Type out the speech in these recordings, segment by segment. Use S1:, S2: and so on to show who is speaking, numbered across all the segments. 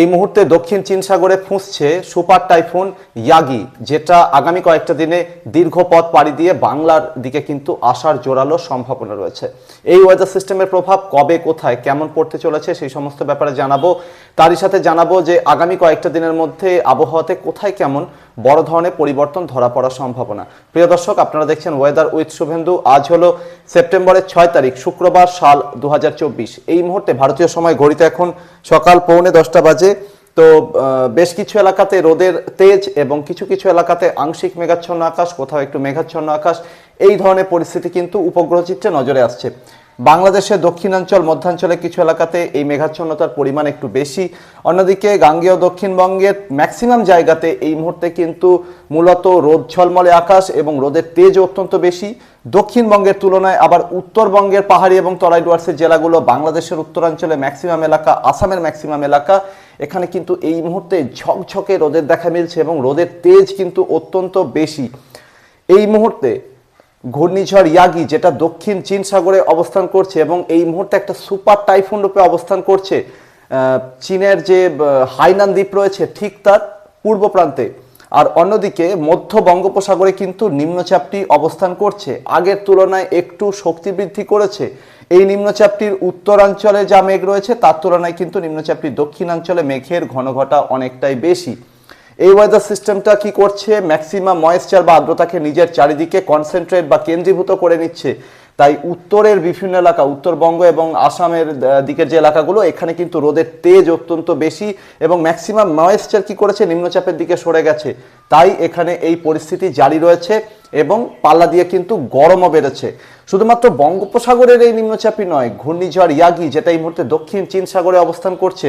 S1: এই মুহূর্তে দক্ষিণ চীন সাগরে ফুঁসছে সুপার টাইফুন ইয়াগি, যেটা আগামী কয়েকটা দিনে দীর্ঘ পথ পাড়ি দিয়ে বাংলার দিকে কিন্তু আসার জোরালো সম্ভাবনা রয়েছে। এই ওয়েদার সিস্টেমের প্রভাব কবে, কোথায়, কেমন পড়তে চলেছে সেই সমস্ত ব্যাপারে জানাব। তারই সাথে জানাব যে আগামী কয়েকটা দিনের মধ্যে আবহাওয়াতে কোথায় কেমন বড় ধরনের পরিবর্তন ধরা পড়ার সম্ভাবনা। প্রিয় দর্শক, আপনারা দেখছেন ওয়েদার উইথ শুভেন্দু। আজ হলো সেপ্টেম্বরের ছয় তারিখ, শুক্রবার সাল দু হাজার চব্বিশ। এই মুহূর্তে ভারতীয় সময় ঘড়িতে এখন সকাল পৌনে দশটা বাজে। তো আহ, বেশ কিছু এলাকাতে রোদের তেজ এবং কিছু কিছু এলাকাতে আংশিক মেঘাচ্ছন্ন আকাশ কোথাও একটু মেঘাচ্ছন্ন আকাশ। এই ধরনের পরিস্থিতি কিন্তু উপগ্রহ চিত্রে নজরে আসছে। বাংলাদেশের দক্ষিণাঞ্চল মধ্যাঞ্চলে কিছু এলাকাতে এই মেঘাচ্ছন্নতার পরিমাণ একটু বেশি। অন্যদিকে গাঙ্গেয় দক্ষিণবঙ্গের ম্যাক্সিমাম জায়গাতে এই মুহূর্তে কিন্তু মূলত রোদ ঝলমলে আকাশ এবং রোদের তেজ অত্যন্ত বেশি। দক্ষিণবঙ্গের তুলনায় আবার উত্তরবঙ্গের পাহাড়ি এবং তরাই ডুয়ার্সের জেলাগুলো বাংলাদেশের উত্তরাঞ্চলে ম্যাক্সিমাম এলাকা, আসামের ম্যাক্সিমাম এলাকা। এখানে কিন্তু এই মুহূর্তে ঝকঝকে রোদের দেখা মিলছে এবং রোদের তেজ কিন্তু অত্যন্ত বেশি। এই মুহূর্তে ঘূর্ণিঝড় ইয়াগি, যেটা দক্ষিণ চীন সাগরে অবস্থান করছে এবং এই মুহূর্তে একটা সুপার টাইফুন রূপে অবস্থান করছে চীনের যে হাইনান দ্বীপ রয়েছে ঠিক তার পূর্ব প্রান্তে। আর অন্যদিকে মধ্য বঙ্গোপসাগরে কিন্তু নিম্নচাপটি অবস্থান করছে। আগের তুলনায় একটু শক্তি বৃদ্ধি করেছে। এই নিম্নচাপটির উত্তরাঞ্চলে যা মেঘ রয়েছে, তার তুলনায় কিন্তু নিম্নচাপটি দক্ষিণাঞ্চলে মেঘের ঘনঘটা অনেকটাই বেশি। এই ওয়েদার সিস্টেমটা কি করছে? ম্যাক্সিমাম ময়েশ্চার বা আর্দ্রতাকে নিজের চারিদিকে কনসেন্ট্রেট বা কেন্দ্রীভূত করে নিচ্ছে। তাই উত্তরের বিভিন্ন এলাকা, উত্তরবঙ্গ এবং আসামের দিকের যে এলাকাগুলো, এখানে কিন্তু রোদের তেজ অত্যন্ত বেশি এবং ম্যাক্সিমাম ময়েশ্চার কি করেছে? নিম্নচাপের দিকে সরে গেছে। তাই এখানে এই পরিস্থিতি জারি রয়েছে এবং পাল্লা দিয়ে কিন্তু গরমও বেড়েছে। শুধুমাত্র বঙ্গোপসাগরের এই নিম্নচাপই নয়, ঘূর্ণিঝড়, ইয়াগি যেটা এই মুহূর্তে দক্ষিণ চীন সাগরে অবস্থান করছে।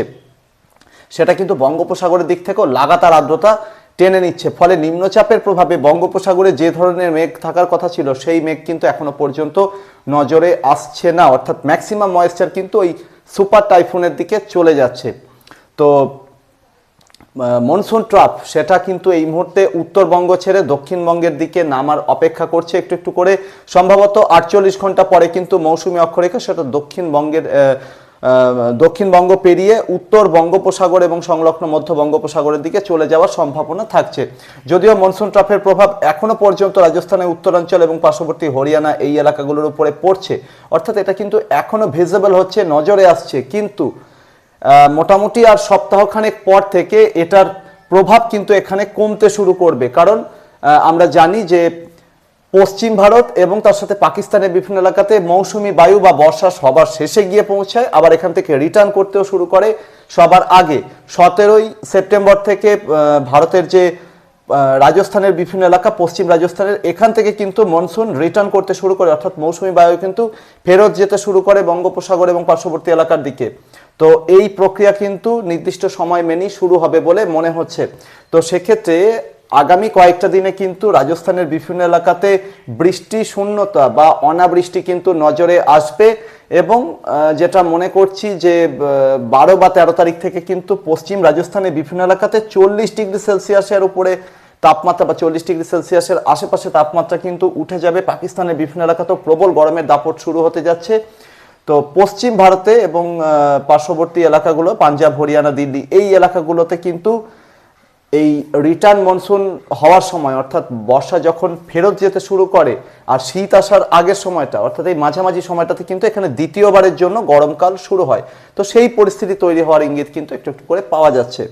S1: সেটা কিন্তু বঙ্গোপসাগরের দিক থেকেও লাগাতার আর্দ্রতা টেনে নিচ্ছে। ফলে নিম্নচাপের প্রভাবে বঙ্গোপসাগরে যে ধরনের মেঘ থাকার কথা ছিল, সেই মেঘ কিন্তু এখনও পর্যন্ত নজরে আসছে না। অর্থাৎ ম্যাক্সিমাম ময়েশ্চার কিন্তু ওই সুপার টাইফুনের দিকে চলে যাচ্ছে। তো মনসুন ট্রাপ সেটা কিন্তু এই মুহূর্তে উত্তরবঙ্গ ছেড়ে দক্ষিণবঙ্গের দিকে নামার অপেক্ষা করছে। একটু একটু করে, সম্ভবত আটচল্লিশ ঘণ্টা পরে কিন্তু মৌসুমী অক্ষরেখা, সেটা দক্ষিণবঙ্গের দক্ষিণবঙ্গ পেরিয়ে উত্তর বঙ্গোপসাগর এবং সংলগ্ন মধ্য বঙ্গোপসাগরের দিকে চলে যাওয়ার সম্ভাবনা থাকছে। যদিও মনসুন ট্রাফের প্রভাব এখনও পর্যন্ত রাজস্থানের উত্তরাঞ্চল এবং পার্শ্ববর্তী হরিয়ানা এই এলাকাগুলোর উপরে পড়ছে। অর্থাৎ এটা কিন্তু এখনও ভিজিবল হচ্ছে, নজরে আসছে। কিন্তু মোটামুটি আর সপ্তাহখানেক পর থেকে এটার প্রভাব কিন্তু এখানে কমতে শুরু করবে। কারণ আমরা জানি যে পশ্চিম ভারত এবং তার সাথে পাকিস্তানের বিভিন্ন এলাকাতে মৌসুমি বায়ু বা বর্ষা সবার শেষে গিয়ে পৌঁছায়, আবার এখান থেকে রিটার্ন করতেও শুরু করে সবার আগে। সতেরোই সেপ্টেম্বর থেকে ভারতের যে রাজস্থানের বিভিন্ন এলাকা, পশ্চিম রাজস্থানের, এখান থেকে কিন্তু মনসুন রিটার্ন করতে শুরু করে, অর্থাৎ মৌসুমি বায়ু কিন্তু ফেরত যেতে শুরু করে বঙ্গোপসাগর এবং পার্শ্ববর্তী এলাকার দিকে। তো এই প্রক্রিয়া কিন্তু নির্দিষ্ট সময় মেনেই শুরু হবে বলে মনে হচ্ছে। তো সেক্ষেত্রে আগামী কয়েকটা দিনে কিন্তু রাজস্থানের বিভিন্ন এলাকাতে বৃষ্টি, শূন্যতা বা অনাবৃষ্টি কিন্তু নজরে আসবে এবং যেটা মনে করছি যে বারো বা তেরো তারিখ থেকে কিন্তু পশ্চিম রাজস্থানের বিভিন্ন এলাকাতে চল্লিশ ডিগ্রি সেলসিয়াসের উপরে তাপমাত্রা বা চল্লিশ ডিগ্রি সেলসিয়াসের আশেপাশে তাপমাত্রা কিন্তু উঠে যাবে। পাকিস্তানের বিভিন্ন এলাকাতেও প্রবল গরমের দাপট শুরু হতে যাচ্ছে। তো পশ্চিম ভারতে এবং পার্শ্ববর্তী এলাকাগুলো, পাঞ্জাব, হরিয়ানা, দিল্লি, এই এলাকাগুলোতে কিন্তু এই রিটার্ন মনসুন হওয়ার সময়, অর্থাৎ বর্ষা যখন ফেরত যেতে শুরু করে আর শীত আসার আগের সময়টা, অর্থাৎ এই মাঝামাঝি সময়টাতে কিন্তু এখানে দ্বিতীয়বারের জন্য গরমকাল শুরু হয়। তো সেই পরিস্থিতি তৈরি হওয়ার ইঙ্গিত কিন্তু একটু একটু করে পাওয়া যাচ্ছে।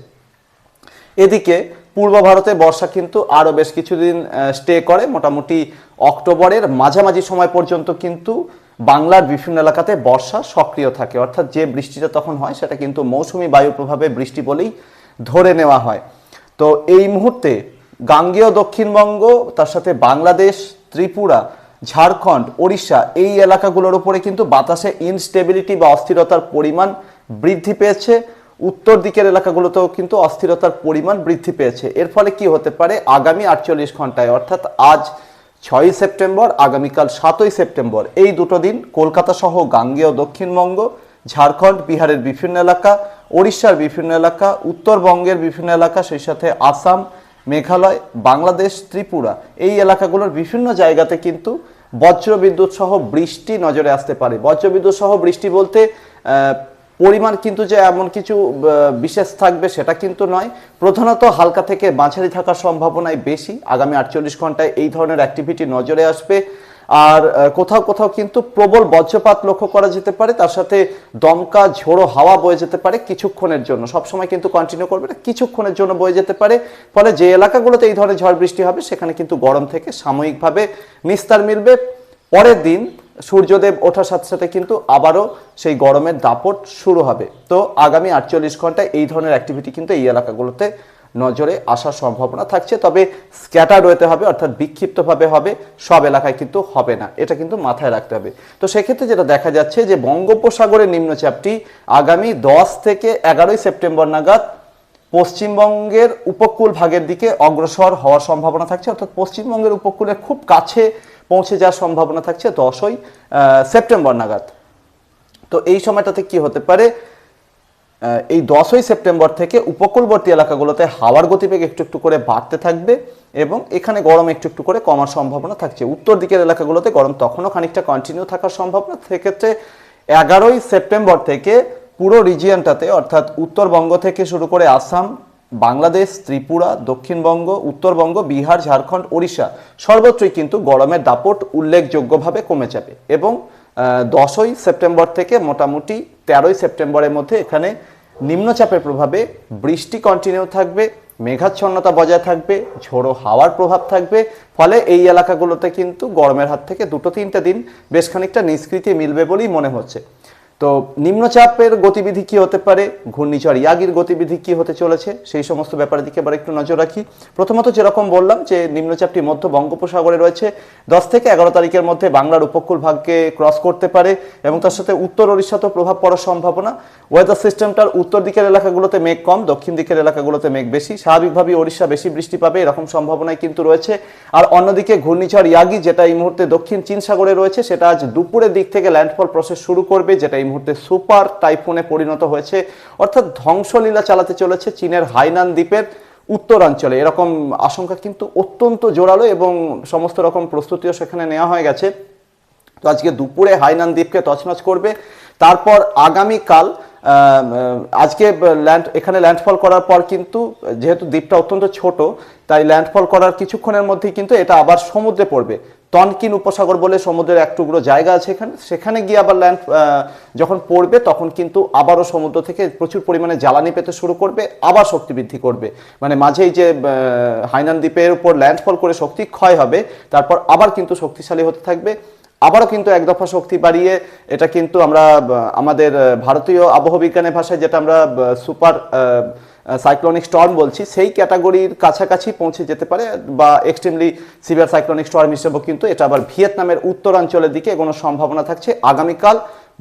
S1: এদিকে পূর্ব ভারতে বর্ষা কিন্তু আরও বেশ কিছুদিন স্টে করে। মোটামুটি অক্টোবরের মাঝামাঝি সময় পর্যন্ত কিন্তু বাংলার বিভিন্ন এলাকাতে বর্ষা সক্রিয় থাকে। অর্থাৎ যে বৃষ্টিটা তখন হয়, সেটা কিন্তু মৌসুমি বায়ুর প্রভাবে বৃষ্টি বলেই ধরে নেওয়া হয়। তো এই মুহূর্তে গাঙ্গেয় দক্ষিণবঙ্গ, তার সাথে বাংলাদেশ, ত্রিপুরা, ঝাড়খণ্ড, ওড়িশা এই এলাকাগুলোর উপরে কিন্তু বাতাসে ইনস্টেবিলিটি বা অস্থিরতার পরিমাণ বৃদ্ধি পেয়েছে। উত্তর দিকের এলাকাগুলোতেও কিন্তু অস্থিরতার পরিমাণ বৃদ্ধি পেয়েছে। এর ফলে কি হতে পারে? আগামী আটচল্লিশ ঘন্টায় অর্থাৎ আজ ছয়ই সেপ্টেম্বর, আগামীকাল সাতই সেপ্টেম্বর, এই দুটো দিন কলকাতা সহ গাঙ্গেয় দক্ষিণবঙ্গ, ঝাড়খণ্ড, বিহারের বিভিন্ন এলাকা ওড়িশার বিভিন্ন এলাকা, উত্তরবঙ্গের বিভিন্ন এলাকা, সেই সাথে আসাম, মেঘালয়, বাংলাদেশ, ত্রিপুরা, এই এলাকাগুলোর বিভিন্ন জায়গাতে কিন্তু বজ্রবিদ্যুৎ সহ বৃষ্টি নজরে আসতে পারে। বজ্রবিদ্যুৎ সহ বৃষ্টি বলতে পরিমাণ কিন্তু যে এমন কিছু বিশেষ থাকবে সেটা কিন্তু নয়। প্রধানত হালকা থেকে মাঝারি থাকার সম্ভাবনাই বেশি। আগামী আটচল্লিশ ঘন্টায় এই ধরনের অ্যাক্টিভিটি নজরে আসবে। আর কোথাও কোথাও কিন্তু প্রবল বজ্রপাত লক্ষ্য করা যেতে পারে। তার সাথে দমকা, ঝোড়ো হাওয়া বয়ে যেতে পারে কিছুক্ষণের জন্য। সবসময় কিন্তু কন্টিনিউ করবে না, কিছুক্ষণের জন্য বয়ে যেতে পারে। ফলে যে এলাকাগুলোতে এই ধরনের ঝড় বৃষ্টি হবে, সেখানে কিন্তু গরম থেকে সাময়িকভাবে নিস্তার মিলবে। পরের দিন সূর্যদেব ওঠার সাথে সাথে কিন্তু আবারও সেই গরমের দাপট শুরু হবে। তো আগামী আটচল্লিশ ঘন্টায় এই ধরনের অ্যাক্টিভিটি কিন্তু এই এলাকাগুলোতে নজরে আসার সম্ভাবনা থাকছে, তবে স্ক্যাটার হতে হবে, অর্থাৎ বিক্ষিপ্তভাবে হবে, সব এলাকায় কিন্তু হবে না। এটা কিন্তু মাথায় রাখতে হবে। তো সেক্ষেত্রে যেটা দেখা যাচ্ছে যে বঙ্গোপসাগরের নিম্নচাপটি আগামী দশ থেকে এগারোই সেপ্টেম্বর নাগাদ পশ্চিমবঙ্গের উপকূল ভাগের দিকে অগ্রসর হওয়ার সম্ভাবনা থাকছে, অর্থাৎ পশ্চিমবঙ্গের উপকূলের খুব কাছে পৌঁছে যাওয়ার সম্ভাবনা থাকছে দশই সেপ্টেম্বর নাগাদ। তো এই সময়টাতে কি হতে পারে? এই দশই সেপ্টেম্বর থেকে উপকূলবর্তী এলাকাগুলোতে হাওয়ার গতিবেগ একটু একটু করে বাড়তে থাকবে এবং এখানে গরম একটু একটু করে কমার সম্ভাবনা থাকছে। উত্তর দিকের এলাকাগুলোতে গরম তখনও খানিকটা কন্টিনিউ থাকার সম্ভাবনা। সেক্ষেত্রে এগারোই সেপ্টেম্বর থেকে পুরো রিজিয়নটাতে অর্থাৎ উত্তরবঙ্গ থেকে শুরু করে আসাম, বাংলাদেশ, ত্রিপুরা, দক্ষিণবঙ্গ, উত্তরবঙ্গ, বিহার, ঝাড়খণ্ড, ওড়িশা, সর্বত্রই কিন্তু গরমের দাপট উল্লেখযোগ্যভাবে কমে যাবে। এবং দশই সেপ্টেম্বর থেকে মোটামুটি তেরোই সেপ্টেম্বরের মধ্যে এখানে নিম্নচাপের প্রভাবে বৃষ্টি কন্টিনিউ থাকবে, মেঘাচ্ছন্নতা বজায় থাকবে, ঝোড়ো হাওয়ার প্রভাব থাকবে, ফলে এই এলাকাগুলোতে কিন্তু গরমের হাত থেকে দুটো তিনটে দিন বেশ খানিকটা নিষ্কৃতি মিলবে বলেই মনে হচ্ছে। তো নিম্নচাপের গতিবিধি কি হতে পারে? ঘূর্ণিঝড়, ইয়াগির গতিবিধি কি হতে চলেছে? সেই সমস্ত ব্যাপারের দিকে এবার একটু নজর রাখি। প্রথমত যেরকম বললাম যে, নিম্নচাপটি মধ্য বঙ্গোপসাগরে রয়েছে। দশ থেকে এগারো তারিখের মধ্যে বাংলার উপকূল ভাগকে ক্রস করতে পারে এবং তার সাথে উত্তর ওড়িশাতেও প্রভাব পড়ার সম্ভাবনা। ওয়েদার সিস্টেমটার উত্তর দিকের এলাকাগুলোতে মেঘ কম, দক্ষিণ দিকের এলাকাগুলোতে মেঘ বেশি। স্বাভাবিকভাবে ওড়িশা বেশি বৃষ্টি পাবে, এরকম সম্ভাবনাই কিন্তু রয়েছে। আর অন্যদিকে ঘূর্ণিঝড়, ইয়াগি, যেটা এই মুহূর্তে দক্ষিণ চীন সাগরে রয়েছে, সেটা আজ দুপুরের দিক থেকে ল্যান্ডফল প্রসেস শুরু করবে, যেটা এই মুহূর্তে সুপার টাইফুনে পরিণত হয়েছে, অর্থাৎ ধ্বংসলীলা চালাতে চলেছে চীনের হাইনান দ্বীপের উত্তরাঞ্চলে। এরকম আশঙ্কা কিন্তু অত্যন্ত জোরালো এবং সমস্ত রকম প্রস্তুতিও সেখানে নেওয়া হয়ে গেছে। তো আজকে দুপুরে হাইনান দ্বীপকে তছনছ করবে। তারপর আগামীকাল আজকে ল্যান্ড, এখানে ল্যান্ডফল করার পর কিন্তু, যেহেতু দ্বীপটা অত্যন্ত ছোট, তাই ল্যান্ডফল করার কিছুক্ষণের মধ্যেই কিন্তু এটা আবার সমুদ্রে পড়বে। তনকিন উপসাগর বলে সমুদ্রের এক টুকরো জায়গা আছে এখানে। সেখানে গিয়ে আবার ল্যান্ড যখন পড়বে, তখন কিন্তু আবারও সমুদ্র থেকে প্রচুর পরিমাণে জ্বালানি পেতে শুরু করবে, আবার শক্তি বৃদ্ধি করবে। মানে মাঝেই যে হাইনান দ্বীপের উপর ল্যান্ডফল করে শক্তি ক্ষয় হবে, তারপর আবার কিন্তু শক্তিশালী হতে থাকবে। আবারও কিন্তু এক দফা শক্তি বাড়িয়ে এটা কিন্তু আমরা আমাদের ভারতীয় আবহবিজ্ঞানের ভাষায় যেটা আমরা সুপার সাইক্লোনিক স্টর্ম বলছি, সেই ক্যাটাগরির কাছাকাছি পৌঁছে যেতে পারে বা এক্সট্রিমলি সিভিয়ার সাইক্লোনিক স্টর্ম হিসেবে কিন্তু এটা আবার ভিয়েতনামের উত্তরাঞ্চলের দিকে কোনো সম্ভাবনা থাকছে। আগামীকাল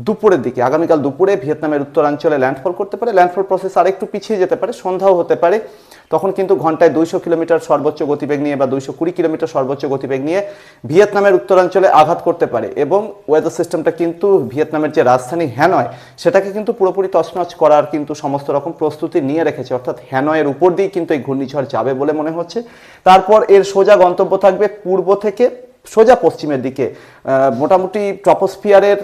S1: দুপুরের দিকে, আগামীকাল দুপুরে ভিয়েতনামের উত্তরাঞ্চলে ল্যান্ডফল করতে পারে। ল্যান্ডফল প্রসেস আর একটু পিছিয়ে যেতে পারে, সন্ধ্যাও হতে পারে। তখন কিন্তু ঘন্টায় দুইশো কিলোমিটার সর্বোচ্চ গতিবেগ নিয়ে বা দুইশো কুড়ি কিলোমিটার সর্বোচ্চ গতিবেগ নিয়ে ভিয়েতনামের উত্তরাঞ্চলে আঘাত করতে পারে এবং ওয়েদার সিস্টেমটা কিন্তু ভিয়েতনামের যে রাজধানী হ্যানয়, সেটাকে কিন্তু পুরোপুরি তছনছ করার কিন্তু সমস্ত রকম প্রস্তুতি নিয়ে রেখেছে। অর্থাৎ হ্যানয়ের উপর দিয়ে কিন্তু এই ঘূর্ণিঝড় যাবে বলে মনে হচ্ছে। তারপর এর সোজা গন্তব্য থাকবে পূর্ব থেকে সোজা পশ্চিমের দিকে মোটামুটি ট্রপোস্ফিয়ারের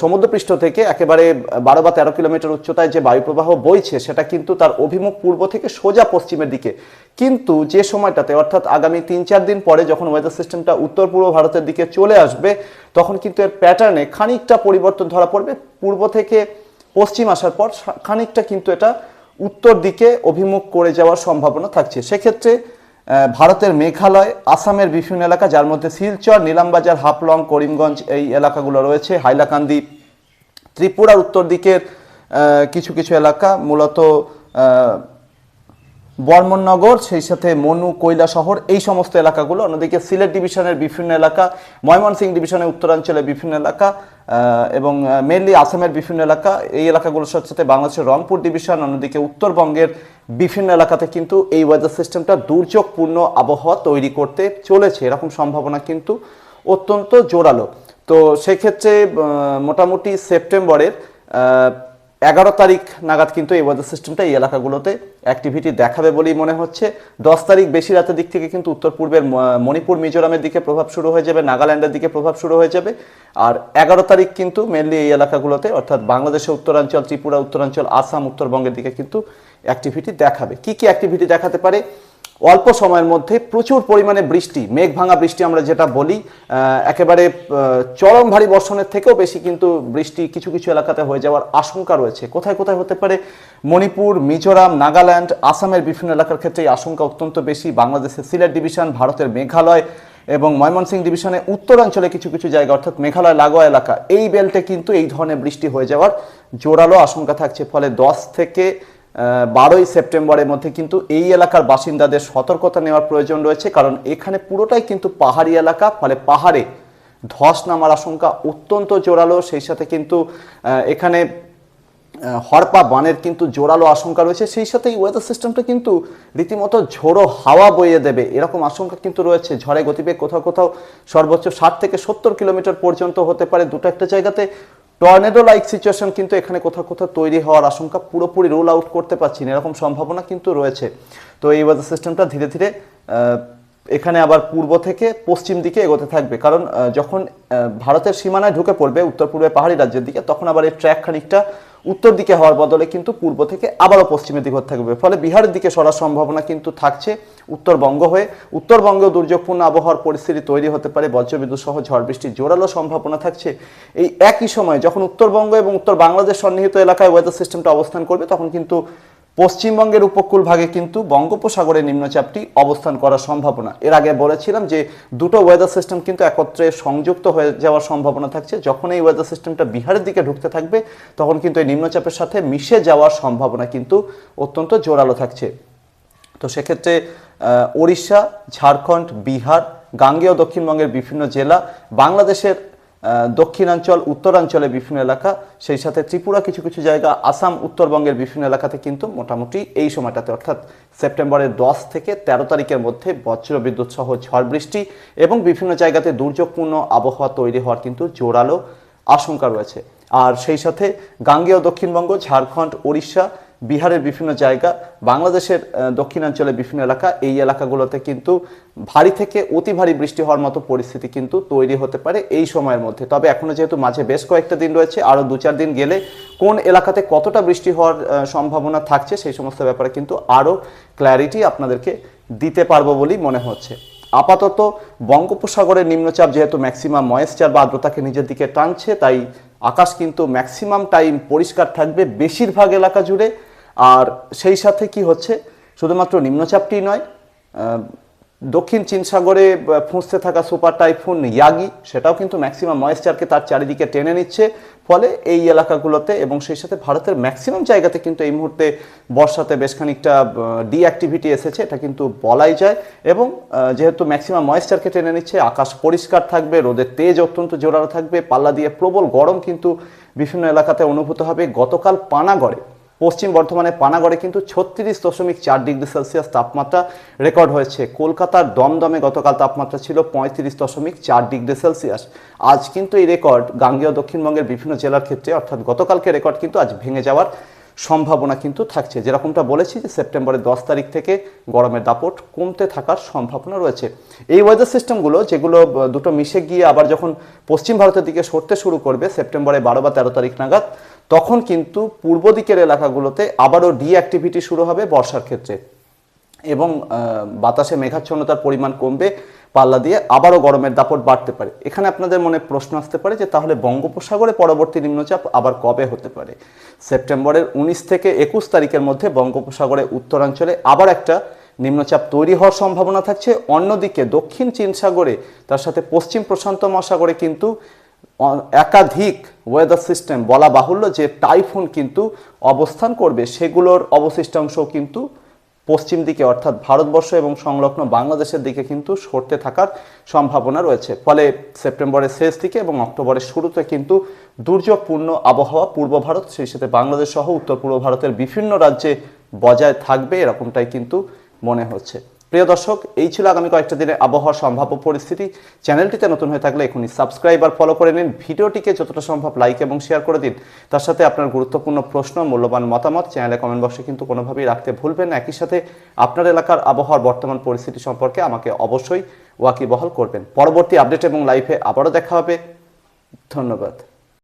S1: সমুদ্রপৃষ্ঠ থেকে একেবারে বারো বা তেরো কিলোমিটার উচ্চতায় যে বায়ুপ্রবাহ বইছে, সেটা কিন্তু তার অভিমুখ পূর্ব থেকে সোজা পশ্চিমের দিকে। কিন্তু যে সময়টাতে, অর্থাৎ আগামী তিন চার দিন পরে যখন ওয়েদার সিস্টেমটা উত্তর পূর্ব ভারতের দিকে চলে আসবে, তখন কিন্তু এর প্যাটার্নে খানিকটা পরিবর্তন ধরা পড়বে। পূর্ব থেকে পশ্চিম আসার পর খানিকটা কিন্তু এটা উত্তর দিকে অভিমুখ করে যাওয়ার সম্ভাবনা থাকছে। সেক্ষেত্রে ভারতের মেঘালয়, আসামের বিভিন্ন এলাকা, যার মধ্যে শিলচর, নীলামবাজার, হাফলং, করিমগঞ্জ এই এলাকাগুলো রয়েছে, হাইলাকান্দি ত্রিপুরার উত্তর দিকের কিছু কিছু এলাকা, মূলত বর্মননগর সেই সাথে মনু কৈলা শহর এই সমস্ত এলাকাগুলো। অন্যদিকে সিলেট ডিভিশনের বিভিন্ন এলাকা, ময়মনসিংহ ডিভিশনের উত্তরাঞ্চলের বিভিন্ন এলাকা এবং মেনলি আসামের বিভিন্ন এলাকা, এই এলাকাগুলোর সাথে বাংলাদেশের রংপুর ডিভিশন অন্যদিকে উত্তরবঙ্গের বিভিন্ন এলাকাতে কিন্তু এই ওয়েদার সিস্টেমটা দুর্যোগপূর্ণ আবহাওয়া তৈরি করতে চলেছে। এরকম সম্ভাবনা কিন্তু অত্যন্ত জোরালো। তো সেক্ষেত্রে মোটামুটি সেপ্টেম্বরের এগারো তারিখ নাগাদ কিন্তু এই ওয়েদার সিস্টেমটা এই এলাকাগুলোতে অ্যাক্টিভিটি দেখাবে বলেই মনে হচ্ছে। দশ তারিখ বেশি রাতের দিক থেকে কিন্তু উত্তর পূর্বের মণিপুর, মিজোরামের দিকে প্রভাব শুরু হয়ে যাবে, নাগাল্যান্ডের দিকে প্রভাব শুরু হয়ে যাবে। আর এগারো তারিখ কিন্তু মেনলি এই এলাকাগুলোতে, অর্থাৎ বাংলাদেশের উত্তরাঞ্চল, ত্রিপুরা, উত্তরাঞ্চল, আসাম, উত্তরবঙ্গের দিকে কিন্তু অ্যাক্টিভিটি দেখাবে। কি কি অ্যাক্টিভিটি দেখাতে পারে? অল্প সময়ের মধ্যে প্রচুর পরিমাণে বৃষ্টি, মেঘ ভাঙা বৃষ্টি আমরা যেটা বলি একেবারে চরম ভারী বর্ষণের থেকেও বেশি কিন্তু বৃষ্টি কিছু কিছু এলাকাতে হয়ে যাওয়ার আশঙ্কা রয়েছে। কোথায় কোথায় হতে পারে? মণিপুর, মিজোরাম, নাগাল্যান্ড, আসামের বিভিন্ন এলাকার ক্ষেত্রে এই আশঙ্কা অত্যন্ত বেশি। বাংলাদেশের সিলেট ডিভিশন, ভারতের মেঘালয় এবং ময়মনসিংহ ডিভিশনে উত্তরাঞ্চলে কিছু কিছু জায়গা, অর্থাৎ মেঘালয়, লাগোয়া এলাকা, এই বেল্টে কিন্তু এই ধরনের বৃষ্টি হয়ে যাওয়ার জোরালো আশঙ্কা থাকছে। ফলে দশ থেকে বারোই সেপ্টেম্বরের মধ্যে কিন্তু এই এলাকার বাসিন্দাদের সতর্কতা নেওয়ার প্রয়োজন রয়েছে, কারণ এখানে পুরোটাই কিন্তু পাহাড়ি এলাকা, ফলে পাহাড়ে ধস নামার আশঙ্কা অত্যন্ত জোরালো, সেই সাথে কিন্তু এখানে হরপা বানের কিন্তু জোরালো আশঙ্কা রয়েছে, সেই সাথে এই ওয়েদার সিস্টেমটা কিন্তু রীতিমতো ঝোড়ো হাওয়া বইয়ে দেবে, এরকম আশঙ্কা কিন্তু রয়েছে, ঝড়ে গতিবেগ কোথাও কোথাও সর্বোচ্চ ষাট থেকে সত্তর কিলোমিটার পর্যন্ত হতে পারে, দুটো একটা জায়গাতে টর্নেডো লাইক সিচুয়েশন কিন্তু এখানে কোথাও কোথাও তৈরি হওয়ার আশঙ্কা পুরোপুরি রোল আউট করতে পারছি না, এরকম সম্ভাবনা কিন্তু রয়েছে। তো এই ওয়েদার সিস্টেমটা ধীরে ধীরে এখানে আবার পূর্ব থেকে পশ্চিম দিকে এগোতে থাকবে। কারণ যখন ভারতের সীমানায় ঢুকে পড়বে উত্তর পূর্বে পাহাড়ি রাজ্যের দিকে, তখন আবার এই ট্র্যাক খানিকটা উত্তর দিকে হওয়ার বদলে কিন্তু পূর্ব থেকে আবারও পশ্চিমের দিকে হতে থাকবে। ফলে বিহারের দিকে সরার সম্ভাবনা কিন্তু থাকছে উত্তরবঙ্গ হয়ে। উত্তরবঙ্গ দুর্যোগপূর্ণ আবহাওয়ার পরিস্থিতি তৈরি হতে পারে, বজ্রবিদ্যুৎ সহ ঝড় বৃষ্টির জোরালো সম্ভাবনা থাকছে। এই একই সময় যখন উত্তরবঙ্গ এবং উত্তর বাংলাদেশ সন্নিহিত এলাকায় ওয়েদার সিস্টেমটা অবস্থান করবে, তখন কিন্তু পশ্চিমবঙ্গের উপকূল ভাগে কিন্তু বঙ্গোপসাগরের নিম্নচাপটি অবস্থান করার সম্ভাবনা। এর আগে বলেছিলাম যে দুটো ওয়েদার সিস্টেম কিন্তু একত্রে সংযুক্ত হয়ে যাওয়ার সম্ভাবনা থাকছে। যখন এই ওয়েদার সিস্টেমটা বিহারের দিকে ঢুকতে থাকবে, তখন কিন্তু এই নিম্নচাপের সাথে মিশে যাওয়ার সম্ভাবনা কিন্তু অত্যন্ত জোরালো থাকছে। তো সেক্ষেত্রে ওড়িশা, ঝাড়খণ্ড, বিহার, গাঙ্গেয় দক্ষিণবঙ্গের বিভিন্ন জেলা, বাংলাদেশের দক্ষিণাঞ্চল উত্তরাঞ্চলের বিভিন্ন এলাকা, সেই সাথে ত্রিপুরা কিছু কিছু জায়গা, আসাম, উত্তরবঙ্গের বিভিন্ন এলাকাতে কিন্তু মোটামুটি এই সময়টাতে, অর্থাৎ সেপ্টেম্বরের দশ থেকে তেরো তারিখের মধ্যে বজ্র বিদ্যুৎ সহ ঝড় বৃষ্টি এবং বিভিন্ন জায়গাতে দুর্যোগপূর্ণ আবহাওয়া তৈরি হওয়ার কিন্তু জোরালো আশঙ্কা রয়েছে। আর সেই সাথে গাঙ্গেয় দক্ষিণবঙ্গ, ঝাড়খণ্ড, ওড়িশা বিহারের বিভিন্ন জায়গা বাংলাদেশের আহ, দক্ষিণাঞ্চলের বিভিন্ন এলাকা এই এলাকাগুলোতে কিন্তু ভারী থেকে অতি ভারী বৃষ্টি হওয়ার মতো পরিস্থিতি কিন্তু তৈরি হতে পারে এই সময়ের মধ্যে। তবে এখনও যেহেতু মাঝে বেশ কয়েকটা দিন রয়েছে আরও দু চার দিন গেলে কোন এলাকাতে কতটা বৃষ্টি হওয়ার সম্ভাবনা থাকছে সেই সমস্ত ব্যাপারে কিন্তু আরও ক্ল্যারিটি আপনাদেরকে দিতে পারব বলেই মনে হচ্ছে। আপাতত বঙ্গোপসাগরের নিম্নচাপ যেহেতু ম্যাক্সিমাম ময়েশ্চার বা আর্দ্রতাকে নিজের দিকে টানছে তাই আকাশ কিন্তু ম্যাক্সিমাম টাইম পরিষ্কার থাকবে। বেশিরভাগ এলাকা জুড়ে আর সেই সাথে কি হচ্ছে? শুধুমাত্র নিম্নচাপটি নয় দক্ষিণ চীন সাগরে ফুঁসতে থাকা সুপার টাইফুন ইয়াগি, সেটাও কিন্তু ম্যাক্সিমাম ময়েশ্চারকে তার চারিদিকে টেনে নিচ্ছে। ফলে এই এলাকাগুলোতে এবং সেই সাথে ভারতের ম্যাক্সিমাম জায়গাতে কিন্তু এই মুহূর্তে বর্ষাতে বেশ খানিকটা ডি অ্যাক্টিভিটি এসেছে, এটা কিন্তু বলাই যায়। এবং যেহেতু ম্যাক্সিমাম ময়েশ্চারকে টেনে নিচ্ছে, আকাশ পরিষ্কার থাকবে রোদের তেজ অত্যন্ত জোরালো থাকবে, পাল্লা দিয়ে প্রবল গরম কিন্তু বিভিন্ন এলাকাতে অনুভূত হবে। গতকাল পানাগড়ে পশ্চিম বর্ধমানে পানাগড়ে কিন্তু ছত্রিশ দশমিক চার ডিগ্রি সেলসিয়াস তাপমাত্রা রেকর্ড হয়েছে। কলকাতার দমদমে গতকাল তাপমাত্রা ছিল পঁয়ত্রিশ দশমিক চার ডিগ্রি সেলসিয়াস। আজ কিন্তু এই রেকর্ড গাঙ্গেয় দক্ষিণবঙ্গের বিভিন্ন জেলার ক্ষেত্রে, অর্থাৎ গতকালকে রেকর্ড কিন্তু আজ ভেঙে যাওয়ার সম্ভাবনা কিন্তু থাকছে। যেরকমটা বলেছি যে সেপ্টেম্বরের দশ তারিখ থেকে গরমের দাপট কমতে থাকার সম্ভাবনা রয়েছে। এই ওয়েদার সিস্টেমগুলো যেগুলো দুটো মিশে গিয়ে আবার যখন পশ্চিম ভারতের দিকে সরতে শুরু করবে সেপ্টেম্বরে বারো বা তেরো তারিখ নাগাদ তখন কিন্তু পূর্ব দিকের এলাকাগুলোতে আবারও ডি অ্যাক্টিভিটি শুরু হবে বর্ষার ক্ষেত্রে। এবং বাতাসে মেঘাচ্ছন্নতার পরিমাণ কমবে, পাল্লা দিয়ে আবারও গরমের দাপট বাড়তে পারে। এখানে আপনাদের মনে প্রশ্ন আসতে পারে যে তাহলে বঙ্গোপসাগরে পরবর্তী নিম্নচাপ আবার কবে হতে পারে? সেপ্টেম্বরের উনিশ থেকে একুশ তারিখের মধ্যে বঙ্গোপসাগরে উত্তরাঞ্চলে আবার একটা নিম্নচাপ তৈরি হওয়ার সম্ভাবনা থাকছে। অন্যদিকে দক্ষিণ চীন সাগরে, তার সাথে পশ্চিম প্রশান্ত মহাসাগরে কিন্তু একাধিক ওয়েদার সিস্টেম বলা বাহুল্য যে টাইফুন কিন্তু অবস্থান করবে, সেগুলোর অবশিষ্টাংশ কিন্তু পশ্চিম দিকে অর্থাৎ ভারতবর্ষ এবং সংলগ্ন বাংলাদেশের দিকে কিন্তু সরতে থাকার সম্ভাবনা রয়েছে। ফলে সেপ্টেম্বরের শেষ দিকে এবং অক্টোবরের শুরুতে কিন্তু দুর্যোগপূর্ণ আবহাওয়া পূর্ব ভারত, সেই সাথে বাংলাদেশ সহ উত্তর পূর্ব ভারতের বিভিন্ন রাজ্যে বজায় থাকবে, এরকমটাই কিন্তু মনে হচ্ছে। প্রিয় দর্শক, এই ছিল আগামী কয়েকটা দিনে আবহাওয়ার সম্ভাব্য পরিস্থিতি। চ্যানেলটিতে নতুন হয়ে থাকলে এখনই সাবস্ক্রাইব আর ফলো করে নিন। ভিডিওটিকে যতটা সম্ভব লাইক এবং শেয়ার করে দিন। তার সাথে আপনার গুরুত্বপূর্ণ প্রশ্ন, মূল্যবান মতামত চ্যানেলে কমেন্ট বক্সে কিন্তু কোনোভাবেই রাখতে ভুলবেন একই সাথে আপনার এলাকার আবহাওয়ার বর্তমান পরিস্থিতি সম্পর্কে আমাকে অবশ্যই ওয়াকিবহাল করবেন। পরবর্তী আপডেট এবং লাইভে আবারও দেখা হবে। ধন্যবাদ।